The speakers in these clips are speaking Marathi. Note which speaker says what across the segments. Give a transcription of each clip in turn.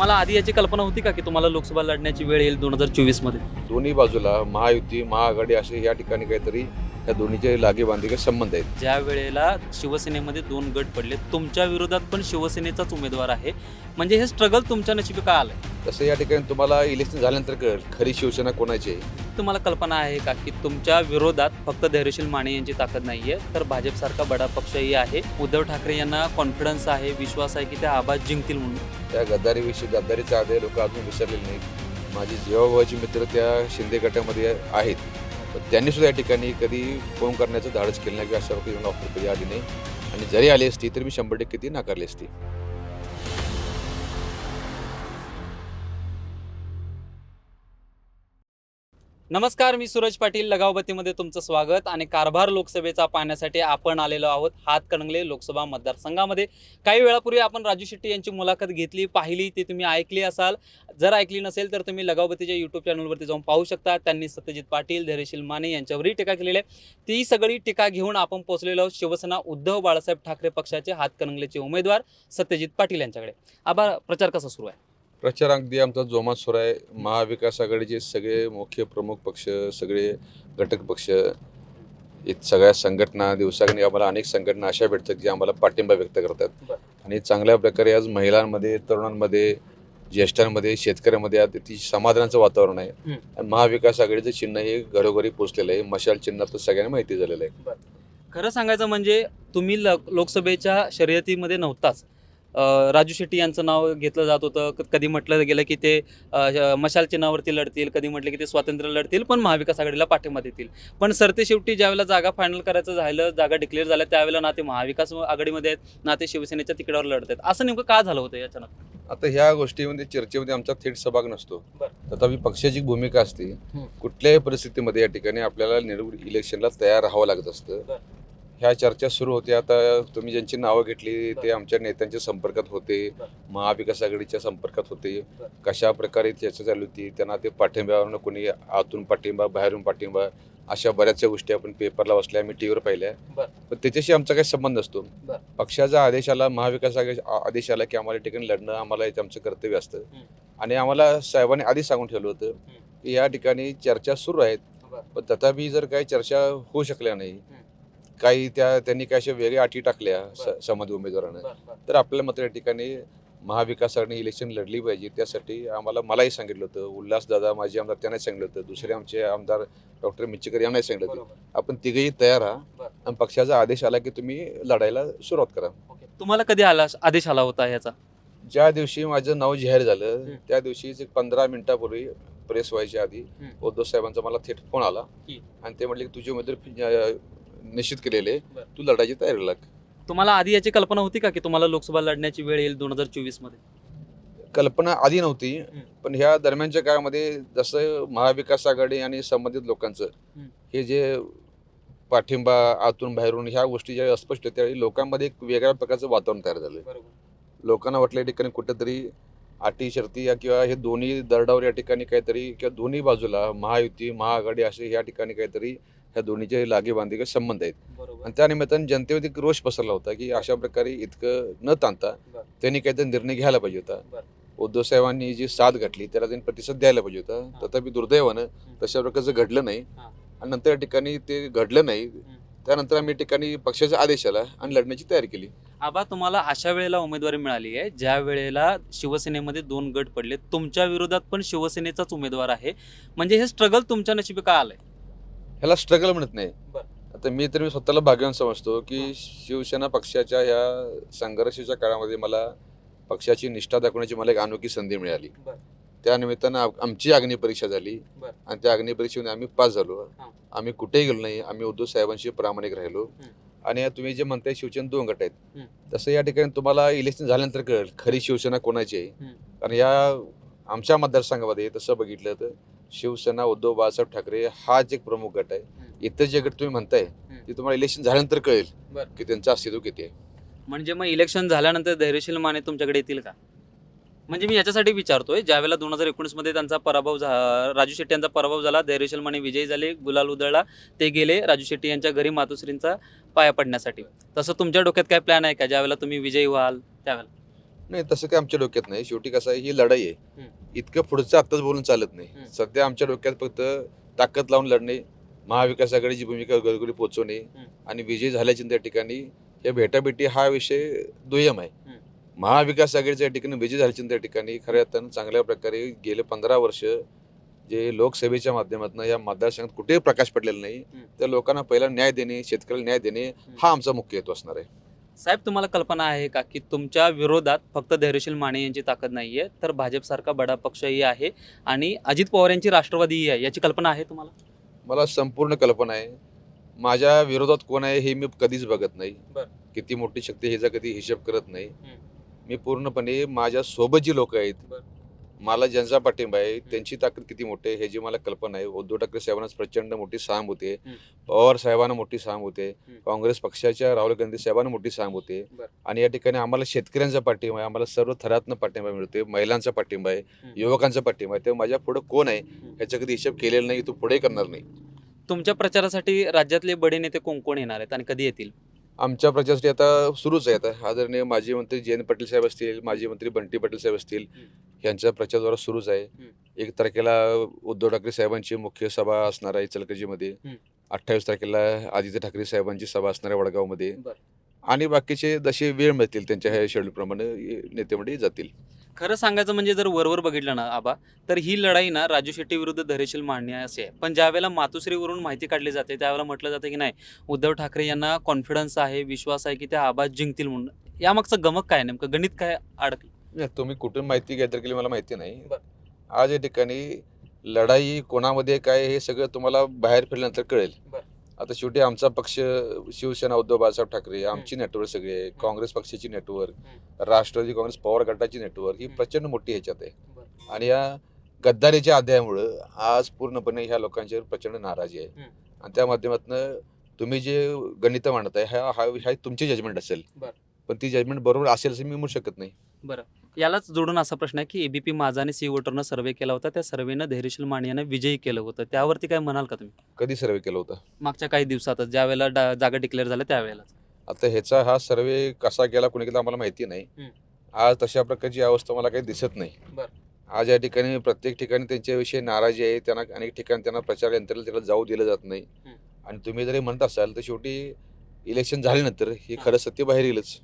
Speaker 1: तुम्हाला आधी याची कल्पना होती का की तुम्हाला लोकसभा लढण्याची वेळ येईल दोन हजार चोवीसमध्ये?
Speaker 2: दोन्ही बाजूला महायुती महाआघाडी असे या ठिकाणी काहीतरी त्या दोन्हीचे लागेबांधे संबंध आहेत.
Speaker 1: ज्या वेळेला शिवसेनेमध्ये दोन गट पडले तुमच्या विरोधात पण शिवसेनेचाच उमेदवार आहे. म्हणजे हे स्ट्रगल तुमच्या नशिबी का आलंय?
Speaker 2: तसं या ठिकाणी तुम्हाला इलेक्शन झाल्यानंतर कळेल खरी शिवसेना कोणाची आहे?
Speaker 1: तुम्हाला कल्पना आहे का की तुमच्या विरोधात फक्त धैर्यशील माने यांची ताकद नाहीये तर भाजपसारखा बडा पक्षही आहे? उद्धव ठाकरे यांना कॉन्फिडन्स आहे विश्वास आहे की ते आवाज जिंकतील म्हणून?
Speaker 2: त्या गद्दारीविषयी गद्दारीचे आदे लोक अजून विसरलेले नाहीत. माझी जीवाभावाची मित्र त्या शिंदे गटामध्ये आहेत. त्यांनी सुद्धा या ठिकाणी कधी फोन करण्याचं धाडस केलं नाही किंवा अशा ऑफर कधी आली नाही. आणि जरी आली असती तरी मी शंभर टक्के ती नाकारली असती.
Speaker 1: नमस्कार मी सूरज पाटील लगावबत्तीमध्ये तुमचं स्वागत आणि कारभार लोकसभेचा पाहण्यासाठी आपण आलेलो आहोत हातकणंगले लोकसभा मतदारसंघामध्ये. काही वेळापूर्वी आपण राजू शेट्टी यांची मुलाखत घेतली पाहिली ती तुम्ही ऐकली असाल. जर ऐकली नसेल तर तुम्ही लगावबत्तीच्या यूट्यूब चॅनलवरती जाऊन पाहू शकता. त्यांनी सत्यजित पाटील धैर्यशील माने यांच्यावरही टीका केलेली आहे. ती सगळी टीका घेऊन आपण पोहोचलेलो आहोत शिवसेना उद्धव बाळासाहेब ठाकरे पक्षाचे हातकणंगलेचे उमेदवार सत्यजित पाटील यांच्याकडे. आभार प्रचार कसा सुरू आहे?
Speaker 2: प्रचार अगदी आमचा जोमात सुरू आहे महाविकास आघाडीचे सगळे मुख्य प्रमुख पक्ष सगळे घटक पक्ष सगळ्या संघटना दिवसागणी आम्हाला अनेक संघटना अशा भेटतात की आम्हाला पाठिंबा व्यक्त करतात. आणि चांगल्या प्रकारे आज महिलांमध्ये तरुणांमध्ये ज्येष्ठांमध्ये शेतकऱ्यांमध्ये आज ती समाधानाचं वातावरण आहे. आणि महाविकास आघाडीचं चिन्ह हे घरोघरी पोचलेलं आहे. मशाल चिन्ह तर सगळ्यांना माहिती झालेलं आहे.
Speaker 1: खरं सांगायचं म्हणजे तुम्ही लोकसभेच्या शर्यतीमध्ये नव्हताच. राजू शेट्टी यांचं नाव घेतलं जात होतं. कधी म्हटलं गेलं की ते मशाल चिन्हावरती लढतील कधी म्हटलं की ते स्वातंत्र्य लढतील पण महाविकास आघाडीला पाठिंबा देतील. पण सरते शेवटी ज्यावेळेला जागा फायनल करायचं झालं जागा डिक्लेअर झाल्या त्यावेळेला ना ते महाविकास आघाडीमध्ये आहेत ना ते शिवसेनेच्या तिकिटावर लढत आहेत. असं नेमकं का झालं होतं याच्यानं
Speaker 2: आता ह्या गोष्टीमध्ये चर्चेमध्ये आमचा थेट सहभाग नसतो. तथापि पक्षाची भूमिका असते. कुठल्याही परिस्थितीमध्ये या ठिकाणी आपल्याला निवड इलेक्शनला तयार राहावं लागत असतं. ह्या चर्चा सुरू होत्या आता तुम्ही ज्यांची नावं घेतली ते आमच्या नेत्यांच्या संपर्कात होते. महाविकास आघाडीच्या संपर्कात होते. कशा प्रकारे चर्चा चालू होती त्यांना ते पाठिंब्यावरनं कोणी आतून पाठिंबा बाहेरून पाठिंबा अशा बऱ्याचशा गोष्टी आपण पेपरला वाचल्या आम्ही टी व्हीवर पाहिल्या. पण त्याच्याशी आमचा काही संबंध
Speaker 1: बरं.
Speaker 2: पक्षाचा आदेश आला महाविकास आदेश आला की आम्हाला ठिकाणी लढणं आम्हाला आमचं कर्तव्य असतं. आणि आम्हाला साहेबांनी आधी सांगून ठेवलं होतं की या ठिकाणी चर्चा सुरू आहेत. पण तथापि जर काही चर्चा होऊ शकल्या नाही काही त्या त्यांनी काही अशा वेगळ्या अटी टाकल्या. स- समाज उमेदवारानं तर आपल्याला मात्र या ठिकाणी महाविकास आघाडी इलेक्शन लढली पाहिजे त्यासाठी आम्हाला मलाही सांगितलं होतं उल्हास दादा माझे आमदार त्यांनाही सांगितलं होतं दुसरे आमचे आमदार डॉक्टर मिच्चकर यांनाही सांगितलं होतं आपण तिघेही तयार आहा
Speaker 1: बरं.
Speaker 2: आणि पक्षाचा आदेश आला की तुम्ही लढायला सुरुवात करा
Speaker 1: ओके. तुम्हाला कधी आला आदेश आला होता याचा
Speaker 2: ज्या दिवशी माझं नाव जाहीर झालं. त्या दिवशीच एक पंधरा मिनिटापूर्वी प्रेस व्हायच्या आधी. उद्धव साहेबांचा मला थेट फोन आला
Speaker 1: की?
Speaker 2: आणि ते म्हटले की तुझे उमेदवार अं, निश्चित केलेले
Speaker 1: बरं.
Speaker 2: तू लढायची तयारी लाग
Speaker 1: तुम्हाला आधी याची कल्पना होती का की तुम्हाला लोकसभा लढण्याची वेळ येईल दोन हजार चोवीसमध्ये
Speaker 2: कल्पना आधी नव्हती. पण ह्या दरम्यानच्या काळामध्ये जसं महाविकास आघाडी आणि संबंधित लोकांचं. हे जे पाठिंबा आतून बाहेरून ह्या गोष्टी ज्या अस्पष्ट त्यावेळी लोकांमध्ये एक वेगळ्या प्रकारचं वातावरण तयार झालं लोकांना वाटलं या ठिकाणी कुठेतरी अटी शर्ती या किंवा हे दोन्ही दरडावर या ठिकाणी काहीतरी किंवा दोन्ही बाजूला महायुती महाआघाडी असे या ठिकाणी काहीतरी ह्या दोन्हीचे लागेबांधे संबंध आहेत. आणि त्या निमित्तानं जनतेमध्ये एक रोष पसरला होता की अशा प्रकारे इतकं न ताणता. त्यांनी काहीतरी निर्णय घ्यायला पाहिजे होता. उद्धव साहेबांनी जी साथ घातली त्याला त्यांनी प्रतिसाद द्यायला पाहिजे होता. तथापि दुर्दैवानं तशा प्रकारचं घडलं नाही. आणि नंतर या ठिकाणी ते घडलं नाही. त्यानंतर आम्ही ठिकाणी पक्षाचा आदेश आला आणि लढण्याची तयारी केली.
Speaker 1: आबा तुम्हाला अशा वेळेला उमेदवारी मिळाली आहे ज्या वेळेला शिवसेनेमध्ये दोन गट पडले तुमच्या विरोधात पण शिवसेनेचाच उमेदवार आहे. म्हणजे हे स्ट्रगल तुमच्या नशिबी का आलंय?
Speaker 2: ह्याला स्ट्रगल म्हणत नाही. आता मी तर मी स्वतःला भाग्यवान समजतो की शिवसेना पक्षाच्या ह्या संघर्षाच्या काळामध्ये मला पक्षाची निष्ठा दाखवण्याची मला एक अनोखी संधी मिळाली. त्या निमित्तानं आम- आमची अग्निपरीक्षा झाली. आणि त्या अग्निपरीक्षेमध्ये आम्ही पास झालो. आम्ही कुठेही गेलो नाही आम्ही उद्धव साहेबांशी प्रामाणिक राहिलो आणि तुम्ही जे म्हणताय शिवसेना दोन गट आहेत. तसं या ठिकाणी तुम्हाला इलेक्शन झाल्यानंतर कळेल खरी शिवसेना कोणाची आहे. कारण या आमच्या मतदारसंघामध्ये तसं बघितलं तर शिवसेना उद्धव बाळासाहेब ठाकरे हाच एक प्रमुख गट आहे.
Speaker 1: हं.
Speaker 2: इतर जे गट तुम्ही म्हणताय ते तुम्हाला इलेक्शन झाल्यानंतर कळेल. की त्यांचं अस्तित्व किती आहे.
Speaker 1: म्हणजे मग इलेक्शन झाल्यानंतर धैर्यशील माने तुमच्याकडे येतील का? म्हणजे मी याच्यासाठी विचारतोय ज्यावेळेला दोन हजार एकोणीसमध्ये त्यांचा पराभव झा राजू शेट्टी यांचा पराभव झाला धैर्यशील माने विजयी झाले गुलाल उधळला ते गेले राजू शेट्टी यांच्या घरी मातोश्रींचा पाया पडण्यासाठी. तसं तुमच्या डोक्यात काय प्लॅन आहे का? ज्यावेळेला तुम्ही विजयी व्हाल त्यावेळेला.
Speaker 2: नाही तसं काय आमच्या डोक्यात नाही. शेवटी कसं आहे ही लढाई आहे. इतकं पुढचं आत्ताच बोलून चालत. नाही सध्या आमच्या डोक्यात फक्त ताकद लावून लढणे महाविकास आघाडीची भूमिका घरोघरी पोहोचवणे. आणि विजय झाल्याच्या त्या ठिकाणी या भेटाभेटी हा विषय दुय्यम आहे. महाविकास आघाडीच्या ठिकाणी विजय झाल्याच्या त्या ठिकाणी खऱ्या अर्थानं चांगल्या प्रकारे गेले पंधरा वर्ष जे लोकसभेच्या माध्यमातून या मतदारसंघात कुठेही प्रकाश पडलेला नाही. त्या लोकांना पहिला न्याय देणे शेतकऱ्याला न्याय देणे हा आमचा मुख्य हेतू असणार आहे
Speaker 1: साहेब तुम्हाला कल्पना आहे का की तुमच्या विरोधात फक्त धैर्यशील माने यांची ताकद नाहीये तर भाजपसारखा बडा पक्षही आहे आणि अजित पवार यांची राष्ट्रवादीही आहे याची कल्पना आहे तुम्हाला
Speaker 2: मला संपूर्ण कल्पना आहे माझ्या विरोधात कोण आहे हे मी कधीच बघत नाही
Speaker 1: बर.
Speaker 2: किती मोठी शक्ती ह्याचा कधी हिशेब करत नाही
Speaker 1: हम्म.
Speaker 2: मी पूर्णपणे माझ्या सोबत जी लोक आहेत. मला ज्यांचा पाठिंबा आहे. त्यांची ताकद किती मोठी आहे ह्याची मला कल्पना आहे. उद्धव ठाकरे साहेबांना प्रचंड मोठी आहे
Speaker 1: हम्म.
Speaker 2: पवार साहेबांना मोठी आहे
Speaker 1: हम्म.
Speaker 2: काँग्रेस पक्षाच्या राहुल गांधी साहेबांना मोठी आहे
Speaker 1: बर.
Speaker 2: आणि या ठिकाणी आम्हाला शेतकऱ्यांचा पाठिंबा आहे. आम्हाला सर्व थरातनं पाठिंबा मिळतोय. महिलांचा पाठिंबा आहे. युवकांचा पाठिंबा आहे. तेव्हा माझ्या पुढे कोण आहे ह्याचा कधी हिशेब केलेला नाही तो पुढे करणार नाही.
Speaker 1: तुमच्या प्रचारासाठी राज्यातले बडे नेते कोण कोण येणार आहेत आणि कधी येतील?
Speaker 2: आमच्या प्रचारासाठी आता सुरूच आहे. आता आदरणीय माजी मंत्री जयंत पाटील साहेब असतील माजी मंत्री बंटी पाटील साहेब असतील यांचा प्रचार जरा सुरूच आहे. एक तारखेला उद्धव ठाकरे साहेबांची मुख्य सभा असणार आहे इचलकरंजीमध्ये
Speaker 1: हम्म.
Speaker 2: अठ्ठावीस तारखेला आदित्य ठाकरे साहेबांची सभा असणार आहे वडगावमध्ये. आणि बाकीचे जसे वेळ मिळतील त्यांच्या ह्या शेड्यूलप्रमाणे नेतेमंडळी जातील.
Speaker 1: खरं सांगायचं म्हणजे जर वरवर बघितलं ना आबा तर ही लढाई ना राजू शेट्टी विरुद्ध धैर्यशील मांडणी असे आहे. पण ज्यावेळेला मातोश्रीवरून माहिती काढली जाते त्यावेळेला म्हटलं जातं की नाही उद्धव ठाकरे यांना कॉन्फिडन्स आहे विश्वास आहे की त्या आबा जिंकतील म्हणून. यामागचं गमक काय नेमकं? गणित काय अडकलं?
Speaker 2: नाही, तुम्ही कुठून माहिती गॅदर केली मला माहिती नाही
Speaker 1: बरं.
Speaker 2: आज या ठिकाणी लढाई कोणामध्ये काय हे सगळं तुम्हाला बाहेर फिरल्यानंतर कळेल
Speaker 1: बरं.
Speaker 2: आता शेवटी आमचा पक्ष शिवसेना उद्धव बाळासाहेब ठाकरे आमची नेटवर्क सगळे आहे काँग्रेस पक्षाची नेटवर्क राष्ट्रवादी काँग्रेस पवार गटाची नेटवर्क ही
Speaker 1: हम्म.
Speaker 2: प्रचंड मोठी ह्याच्यात आहे
Speaker 1: बरं.
Speaker 2: आणि या गद्दारीच्या अध्यायामुळं आज पूर्णपणे ह्या लोकांच्यावर प्रचंड नाराजी आहे
Speaker 1: हम्म.
Speaker 2: आणि त्या माध्यमातून तुम्ही जे गणित मांडताय हा हा हा तुमची जजमेंट असेल
Speaker 1: बरं.
Speaker 2: पण ती जजमेंट बरोबर असेल असं मी म्हणू शकत नाही
Speaker 1: यालाच जोडून असा प्रश्न आहे की एबीपी माझा आणि सी वोटरनं सर्वे केला होता. त्या सर्वेनं धैर्यशील माने यांना विजयी केलं होतं. त्यावरती काय म्हणाल का तुम्ही?
Speaker 2: कधी सर्वे केला होता?
Speaker 1: मागच्या काही दिवसातच ज्या वेळेला डा- जागा डिक्लेअर झाल्या त्यावेळेला
Speaker 2: आता ह्याचा हा सर्वे कसा केला कोणी केला आम्हाला माहिती नाही. आज तशा प्रकारची अवस्था मला काही दिसत नाही.
Speaker 1: बरं.
Speaker 2: आज या ठिकाणी प्रत्येक ठिकाणी त्यांच्याविषयी नाराजी आहे. त्यांना अनेक ठिकाणी त्यांना प्रचार यंत्रणेला त्याला जाऊ दिलं जात नाही.
Speaker 1: हम्म.
Speaker 2: आणि तुम्ही जरी म्हणत असाल तर शेवटी इलेक्शन झाल्यानंतर हे
Speaker 1: हा.
Speaker 2: खरं सत्य बाहेर येईलच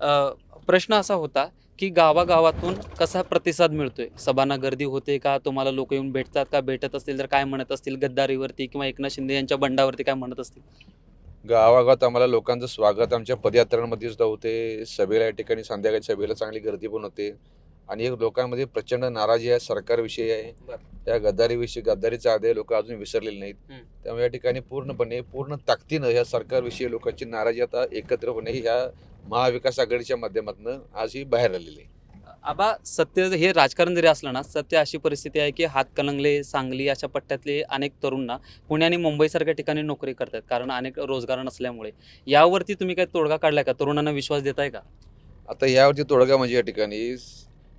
Speaker 1: अ, प्रश्न असा होता की गावागावातून कसा प्रतिसाद मिळतोय? सभांना गर्दी होते का? तुम्हाला लोक येऊन भेटतात का? भेटत असतील तर काय म्हणत असतील? गद्दारीवरती किंवा एकनाथ शिंदे यांच्या बंडावरती काय म्हणत असतील?
Speaker 2: गावागावात आम्हाला लोकांचं स्वागत. आमच्या पदयात्रांमध्ये सुद्धा होते. सभेला या ठिकाणी संध्याकाळी सभेला चांगली गर्दी पण होते. आणि एक लोकांमध्ये प्रचंड नाराजी आहे सरकारविषयी आहे. त्या गद्दारीविषयी गद्दारीचा आदय लोक अजून विसरलेले नाहीत. त्यामुळे या ठिकाणी पूर्णपणे पूर्ण ताकदीनं या सरकारविषयी लोकांची नाराजी आता एकत्रपणे ह्या महाविकास आघाडीच्या माध्यमातून आज ही बाहेर आलेली आहे.
Speaker 1: आबा सत्य हे राजकारण जरी असलं ना सत्य अशी परिस्थिती आहे की हातकणंगले सांगली अशा पट्ट्यातले अनेक तरुणना पुणे आणि मुंबईसारख्या ठिकाणी नोकरी करतात. कारण अनेक रोजगार नसल्यामुळे. यावरती तुम्ही काय तोडगा काढलाय का? तरुणांना विश्वास देताय का?
Speaker 2: आता यावरती तोडगा म्हणजे या ठिकाणी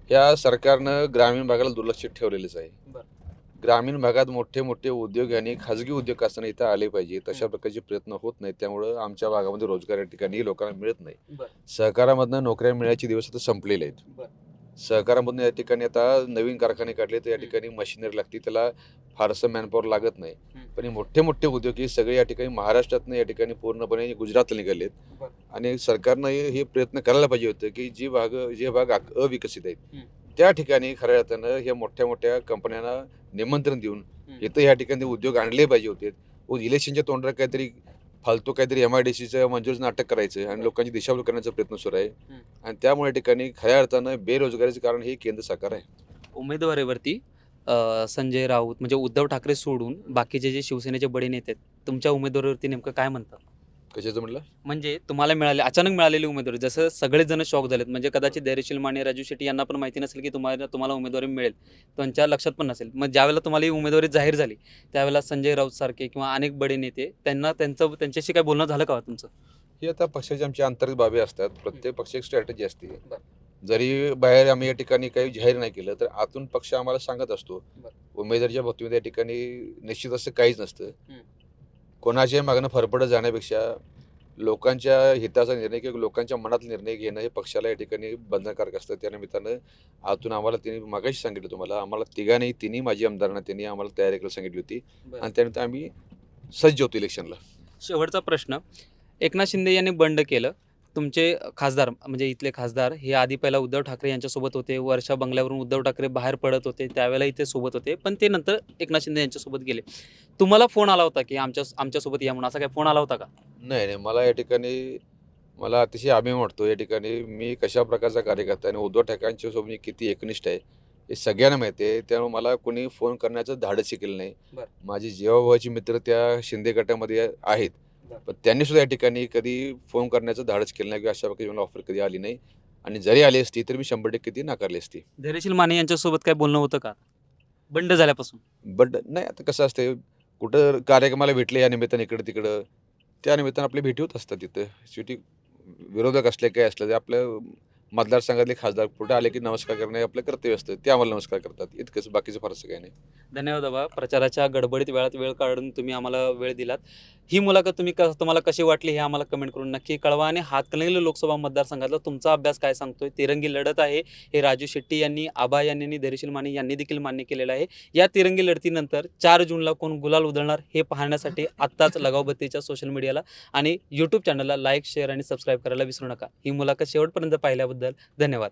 Speaker 2: ह्या सरकारनं ग्रामीण भागाला दुर्लक्षित ठेवलेलंच आहे. ग्रामीण भागात मोठे मोठे उद्योग आणि खाजगी उद्योग असताना इथं आले पाहिजे तशा प्रकारचे प्रयत्न होत नाहीत त्यामुळं आमच्या भागामध्ये रोजगार या ठिकाणी लोकांना मिळत नाही. सहकारामधनं नोकऱ्या मिळायचे दिवस आता संपलेले आहेत. सहकारामधून या ठिकाणी आता नवीन कारखाने काढले तर या. ठिकाणी मशिनरी लागते त्याला फारसं मॅनपॉवर लागत नाही. पण हे मोठे मोठे उद्योग हे सगळे या ठिकाणी महाराष्ट्रातनं या ठिकाणी पूर्णपणे गुजरातला निघालेत. आणि सरकारनं हे प्रयत्न करायला पाहिजे होतं की जी भाग जे भाग अविकसित आहेत. त्या ठिकाणी खऱ्या अर्थानं ह्या मोठ्या मोठ्या कंपन्यांना निमंत्रण देऊन. इथं ह्या ठिकाणी उद्योग आणले पाहिजे होते इलेक्शनच्या तोंडावर काहीतरी फालतू काहीतरी एम आय डी सीचं मंजूर नाटक करायचं आणि. लोकांची दिशाभूल करण्याचा प्रयत्न सुरू आहे. आणि त्यामुळे ठिकाणी खऱ्या अर्थानं बेरोजगारीचं कारण हे केंद्र सरकार आहे
Speaker 1: उमेदवारीवरती अ, संजय राऊत म्हणजे उद्धव ठाकरे सोडून बाकीचे जे शिवसेनेचे बडे नेते आहेत तुमच्या उमेदवारीवरती नेमकं काय म्हणतात
Speaker 2: कशाचं म्हटलं?
Speaker 1: म्हणजे तुम्हाला मिळाले अचानक मिळालेली उमेदवारी जसं सगळेच जण शॉक झालेत. म्हणजे कदाचित धैर्यशील माने राजू शेट्टी यांना पण माहिती नसेल की तुम्हाला तुम्हाला उमेदवारी मिळेल. त्यांच्या लक्षात पण नसेल. मग ज्यावेळेला तुम्हाला ही उमेदवारी जाहीर झाली त्यावेळेला संजय राऊत सारखे किंवा अनेक बडे नेते त्यांना त्यांचं त्यांच्याशी काय बोलणं झालं का तुमचं?
Speaker 2: ही आता पक्षाची आमची अंतर्गत बाबी असतात. प्रत्येक पक्षाची एक स्ट्रॅटेजी असते. जरी बाहेर आम्ही या ठिकाणी काही जाहीर नाही केलं तर आतून पक्ष आम्हाला सांगत असतो. उमेदवारीच्या बाबतीमध्ये या ठिकाणी निश्चित असं काहीच नसतं. कोणाच्याही मागणं फरफडत जाण्यापेक्षा लोकांच्या हिताचा निर्णय किंवा लोकांच्या मनात निर्णय घेणं हे पक्षाला या ठिकाणी बंधनकारक असतं. त्या निमित्तानं आतून आम्हाला त्यांनी मागाशी सांगितलं तुम्हाला. आम्हाला तिघांनी तिन्ही माझी आमदारांना त्यांनी आम्हाला तयारी करायला सांगितली होती. आणि त्यानंतर आम्ही सज्ज होतो इलेक्शनला.
Speaker 1: शेवटचा प्रश्न. एकनाथ शिंदे यांनी बंड केलं. तुमचे खासदार म्हणजे इथले खासदार हे आधी पहिला उद्धव ठाकरे यांच्यासोबत होते वर्षा बंगल्यावरून उद्धव ठाकरे बाहेर पडत होते त्यावेळेला इथे सोबत होते पण ते नंतर एकनाथ शिंदे यांच्यासोबत गेले तुम्हाला फोन आला होता की आमच्या आमच्यासोबत या म्हणून असा काय फोन आला होता का
Speaker 2: नाही नाही मला या ठिकाणी मला अतिशय अभिमान वाटतो या ठिकाणी मी कशा प्रकारचा कार्यकर्ता आणि उद्धव ठाकरेंच्या सोबत मी किती एकनिष्ठ आहे हे सगळ्यांना माहिती आहे त्यामुळे मला कोणी फोन करण्याचं धाडस केलं नाही. माझे जेव्हाभावाचे मित्र त्या शिंदे गटामध्ये आहेत. पण त्यांनी सुद्धा या ठिकाणी कधी फोन करण्याचं धाडस केलं नाही किंवा अशा प्रकारची मला ऑफर कधी आली नाही. आणि जरी आली असती तर मी शंभर टक्के ती नाकारली असती.
Speaker 1: धैर्यशील माने यांच्यासोबत काय बोलणं होतं का? बंड झाल्यापासून.
Speaker 2: बट नाही आता कसं असते कुठं कार्यक्रमाला भेटले या निमित्तानं इकडं तिकडं त्या निमित्तानं आपले भेटी होत असतात तिथं. शेवटी विरोधक असले काय असलं ते आपल्या मतदारसंघातले खासदार पुढे आले की नमस्कार करणे आपलं कर्तव्य असतं. ते आम्हाला नमस्कार करतात. इतकंच. बाकीचं फारसं काही नाही.
Speaker 1: धन्यवाद बाबा. प्रचाराच्या गडबडीत वेळात वेळ काढून तुम्ही आम्हाला वेळ दिलात. ही मुलाखत तुम्ही क तुम्हाला कशी वाटली हे आम्हाला कमेंट करून नक्की कळवा आणि हातकणंगले लोकसभा मतदारसंघातला तुमचा अभ्यास काय सांगतोय? तिरंगी लढत आहे. हे राजू शेट्टी यांनी आभा यांनी आणि धैर्यशील माने यांनी देखील मान्य केलेलं आहे. या तिरंगी लढतीनंतर चार जूनला कोण गुलाल उधळणार हे पाहण्यासाठी आत्ताच लगावबत्तीच्या सोशल मीडियाला आणि यूट्यूब चॅनलला लाईक शेअर आणि सबस्क्राईब करायला विसरू नका. ही मुलाखत शेवटपर्यंत पाहिल्याबद्दल धन्यवाद.